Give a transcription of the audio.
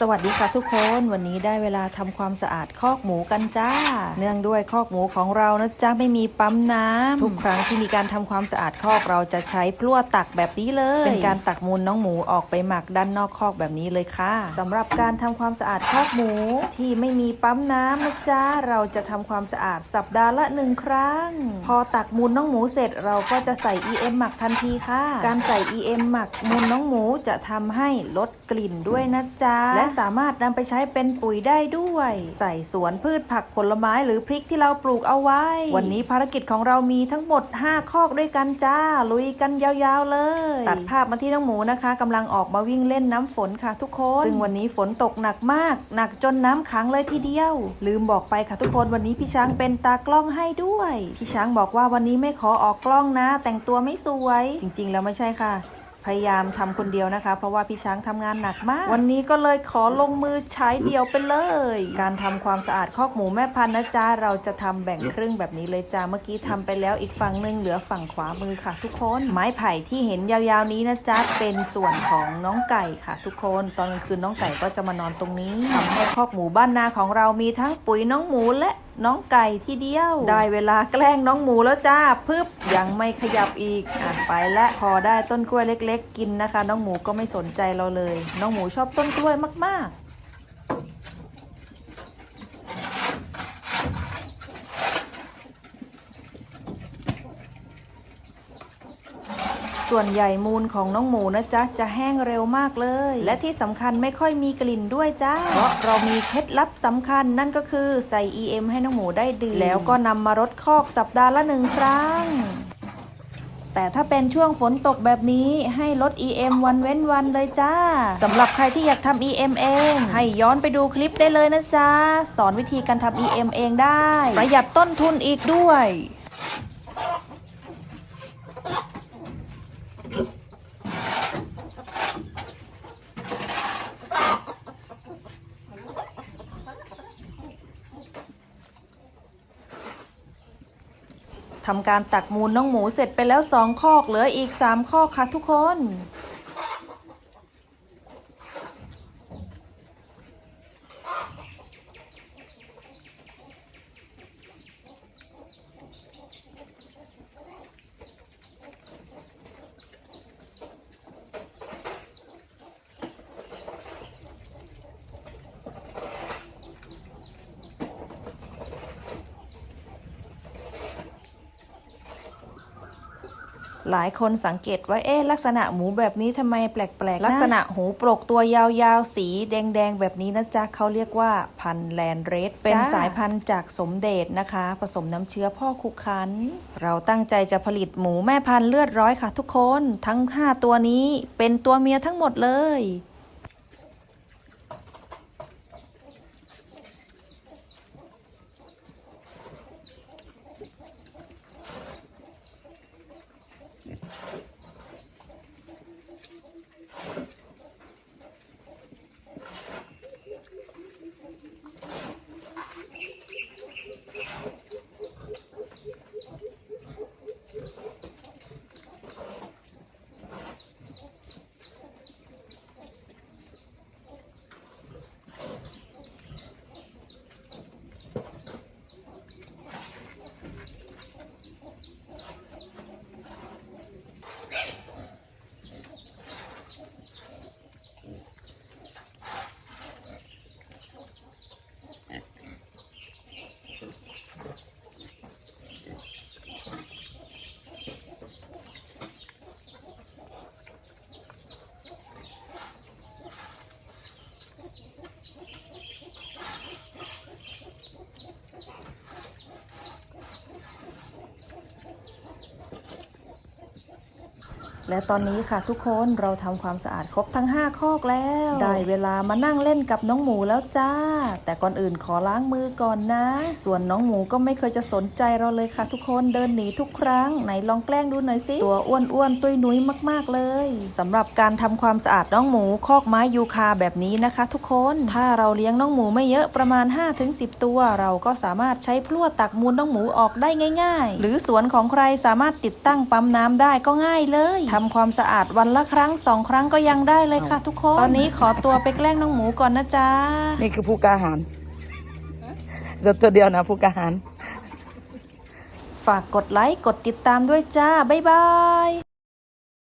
สวัสดีค่ะทุกคนวันนี้ได้เวลาทำความสะอาดคอกหมูกันจ้า เนื่องด้วยคอกหมูของเรานะจ๊ะไม่มีปั๊มน้ำทุกครั้งที่มีการทำความสะอาดคอกเราจะใช้พลั่วตักแบบนี้เลย เป็นการตักมูลน้องหมูออกไปหมักด้านนอกคอกแบบนี้เลยค่ะสำหรับการทำความสะอาดคอกหมูที่ไม่มีปั๊มน้ำนะจ๊ะเราจะทำความสะอาดสัปดาห์ละหนึ่งครั้ง พอตักมูลน้องหมูเสร็จเราก็จะใส่ EM หมักทันทีค่ะ การใส่ EM หมักมูลน้องหมูจะทำให้ลดกลิ่นด้วยนะจ๊ะและสามารถนำไปใช้เป็นปุ๋ยได้ด้วย ใส่สวนพืชผักผลไม้หรือพริกที่เราปลูกเอาไว้ วันนี้ภารกิจของเรามีทั้งหมด 5 คอกด้วยกันจ้า ลุยกันยาวๆเลย ตัดภาพมาที่น้องหมูนะคะกำลังออกมาวิ่งเล่นน้ำฝนค่ะทุกคน ซึ่งวันนี้ฝนตกหนักมาก หนักจนน้ำขังเลยทีเดียว ลืมบอกไปค่ะทุกคนวันนี้พี่ช้างเป็นตากล้องให้ด้วย พี่ช้างบอกว่าวันนี้ไม่ขอออกกล้องนะ แต่งตัวไม่สวย จริงๆ แล้วไม่ใช่ค่ะ พยายามทำคนเดียวนะคะ เพราะว่าพี่ช้างทำงานหนักมาก วันนี้ก็เลยขอลงมือใช้เดียวไปเลย การทำความสะอาดคอกหมูแม่พันธุ์นะจ๊ะเราจะทำแบ่งครึ่งแบบนี้เลยจ้าเมื่อกี้ทำไปแล้วอีกฝั่งหนึ่งเหลือฝั่งขวามือค่ะ ทุกคนไม้ไผ่ที่เห็นยาวๆนี้นะจ๊ะเป็นส่วนของน้องไก่ค่ะ ทุกคนตอนกลางคืนน้องไก่ก็จะมานอนตรงนี้ทำให้คอกหมูบ้านนาของเรามีทั้งปุ๋ยน้องหมูและน้องไก่ที่เดียว ได้เวลาแกล้งน้องหมูแล้วจ้าพึบยังไม่ขยับอีกอะไปและพอได้ต้นกล้วยเล็ก ๆ กินนะคะ น้องหมูก็ไม่สนใจเราเลย น้องหมูชอบต้นกล้วยมากๆ ส่วนใหญ่มูลของน้องหมูนะจ๊ะจะแห้งเร็วมากเลย และที่สำคัญไม่ค่อยมีกลิ่นด้วยจ้าเพราะเรามีเคล็ดลับสำคัญนั่นก็คือใส่ EM ให้น้องหมูได้ดื่มแล้วก็นำมารดคอกสัปดาห์ละหนึ่งครั้งแต่ถ้าเป็นช่วงฝนตกแบบนี้ให้ลด EM วันเว้นวันเลยจ้าสำหรับใครที่อยากทำ EM เอง ให้ย้อนไปดูคลิปได้เลยนะจ๊ะ สอนวิธีการทำ EM เองได้ ประหยัดต้นทุนอีกด้วย ทำการตักมูลน้องหมูเสร็จไปแล้วสองคอกเหลืออีกสามคอกค่ะทุกคน หลายคนสังเกตว่าเอ๊ะลักษณะหมูแบบนี้ทำไมแปลกๆนะลักษณะหูปลกตัวยาวๆ สีแดงๆ แบบนี้นะจ๊ะเขาเรียกว่าพันธุ์แลนด์เรดเป็นสายพันธุ์จากสมเด็จนะคะ ผสมน้ำเชื้อพ่อคุกคัน เราตั้งใจจะผลิตหมูแม่พันธุ์เลือดร้อยค่ะทุกคน ทั้ง 5 ตัวนี้เป็นตัวเมียทั้งหมดเลย และตอนนี้ค่ะทุกคนเราทำความสะอาดครบทั้ง 5 คอกแล้ว ได้เวลามานั่งเล่นกับน้องหมูแล้วจ้า แต่ก่อนอื่นขอล้างมือก่อนนะ ส่วนน้องหมูก็ไม่เคยจะสนใจเราเลยค่ะ ทุกคนเดินหนีทุกครั้งไหนลองแกล้งดูหน่อยสิตัวอ้วนๆตุยนุ้ยมาก ๆ เลยสำหรับการทำความสะอาดน้องหมูคอกไม้ยูคาแบบนี้นะคะ ทุกคนถ้าเราเลี้ยงน้องหมูไม่เยอะประมาณ 5-10 ตัว เราก็สามารถใช้พลั่วตักมูลน้องหมูออกได้ง่าย ๆ หรือสวนของใครสามารถติดตั้งปั๊มน้ำได้ก็ง่ายเลยทำความสะอาดวันละครั้งสองครั้งก็ยังได้เลยค่ะทุกคน ตอนนี้ขอตัวไปแกล้งน้องหมูก่อนนะจ๊ะ นี่คือผู้กล้าหาญเดี๋ยวตัวเดียวนะผู้กล้าหาญฝากกดไลค์ กดติดตามด้วยจ้า บ๊ายบาย